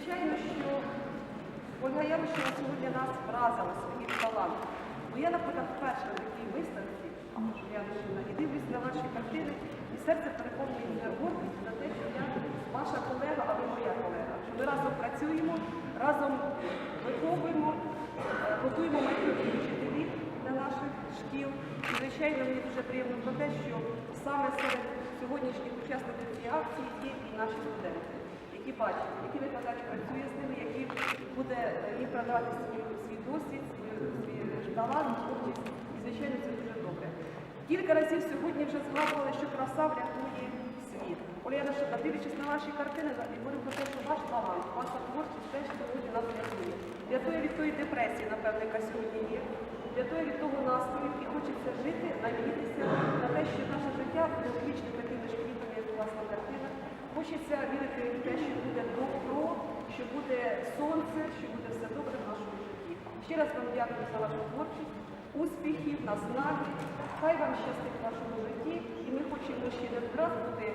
звичайно, що Ольга Ярушева сьогодні нас вразила своїм талантом. Бо я, наприклад, вперше на такій виставці, Ярушевна, і дивлюсь на ваші картини, і серце переповнюється гордістю за те, що я ваша колега, а ви моя колега. Що ми разом працюємо, разом виховуємо, готуємо майбутніх вчителів для наших шкіл. І, звичайно, мені дуже приємно про те, що саме серед сьогоднішніх учасників цієї акції є і наші студенти, які бачать, який викладач буде їм продавати свій, досвід, свій, талант, творчість. І, звичайно, це дуже добре. Кілька разів сьогодні вже згадували, що краса врятує світ. Оляна Шепа, дивлячись на ваші картини, і про те, що ваш талант, ваша творчість теж сьогодні нас рятує. Рятує від тої депресії, напевно, яка сьогодні є. Рятує від того настрою, і хочеться жити, надіятися на те, що наше життя буде вічно такими ж квітами, як власна картина. Хочеться вірити в те, що буде добро, що буде сонце, що буде все добре в нашому житті. Ще раз вам дякую за вашу творчість, успіхів, наснаги. Хай вам щастить в вашому житті, і ми хочемо ще не раз бути